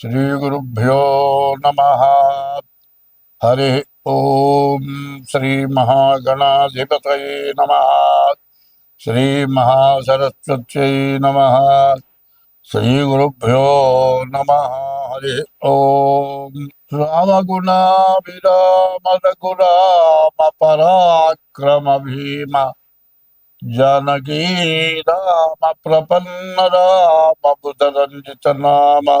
श्रीगुरुभ्यो नमः। हरि श्री श्रीमहागणाधिपतये नमः। श्रीमहासरस्वत्यै नमः। श्रीगुरुभ्यो नमः। हरि ॐ पराक्रम भीम जानकी राम प्रपन्न राम बुधरञ्जित नाम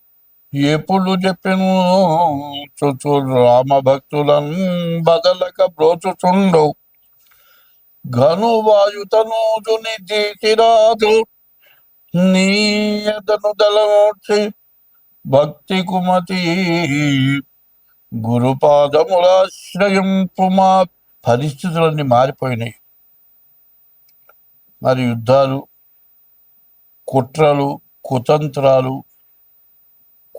ఎప్పుడు చెప్పిను చుచు రామ భక్తులను బదలక బ్రోచుచుండు. ఘను వాయుతనూజుని తీసిరాదు నీయతను దళమూర్చి భక్తి కుమతి. గురుపాదములాశ్రయింపు మా పరిస్థితులన్నీ మారిపోయినాయి. మరి యుద్ధాలు కుట్రలు కుతంత్రాలు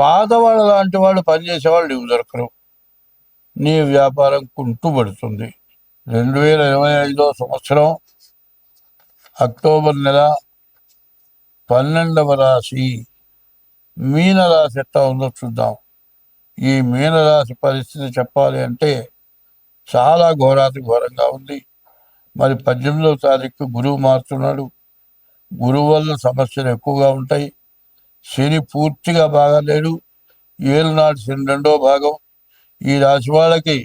పాతవాళ్ళ లాంటి వాళ్ళు పనిచేసేవాళ్ళు నీకు దొరకరు. నీ వ్యాపారం కుంటుపడుతుంది. రెండు వేల ఇరవై ఐదో సంవత్సరం అక్టోబర్ నెల పన్నెండవ రాశి మీనరాశి ఎట్లా ఉందో చూద్దాం. ఈ మీనరాశి పరిస్థితి చెప్పాలి అంటే చాలా ఘోరాతి ఘోరంగా ఉంది. మరి పద్దెనిమిదవ తారీఖు గురువు మారుతున్నాడు. గురువు వల్ల సమస్యలు ఎక్కువగా ఉంటాయి. శని పూర్తిగా బాగాలేడు. ఏలునాడు శని రెండో భాగం. ఈ రాశి వాళ్ళకి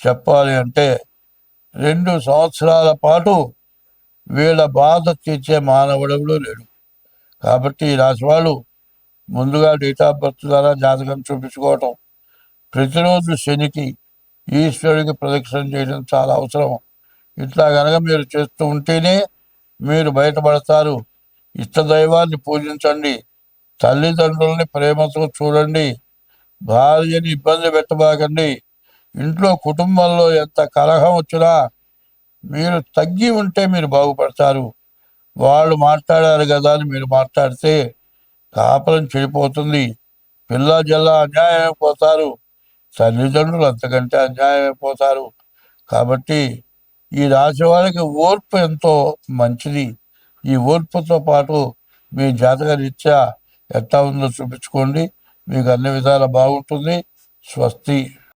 చెప్పాలి అంటే రెండు సంవత్సరాల పాటు వీళ్ళ బాధ తీర్చే మానవుడెవడూ లేడు. కాబట్టి ఈ రాశి వాళ్ళు ముందుగా డేట్ ఆఫ్ బర్త్ ద్వారా జాతకం చూపించుకోవటం. ప్రతిరోజు శనికి ఈశ్వరుడికి ప్రదక్షిణ చేయడం చాలా అవసరం. ఇట్లా కనుక మీరు చేస్తూ ఉంటేనే మీరు బయటపడతారు. ఇష్టదైవాన్ని పూజించండి. తల్లిదండ్రుల్ని ప్రేమతో చూడండి భార్యని ఇబ్బంది పెట్టబాకండి. ఇంట్లో కుటుంబంలో ఎంత కలహం వచ్చినా మీరు తగ్గి ఉంటే మీరు బాగుపడతారు. వాళ్ళు మాట్లాడారు కదా అని మీరు మాట్లాడితే కాపలం చెడిపోతుంది. పిల్ల జల్ల అన్యాయం అయిపోతారు తల్లిదండ్రులు అంతకంటే అన్యాయం అయిపోతారు కాబట్టి ఈ రాశి వాళ్ళకి ఓర్పు ఎంతో మంచిది. ఈ ఓర్పుతో పాటు మీ జాతక రీత్యా ఎట్లా ఉందో చూపించుకోండి. మీకు అన్ని విధాలా బాగుంటుంది. స్వస్తి.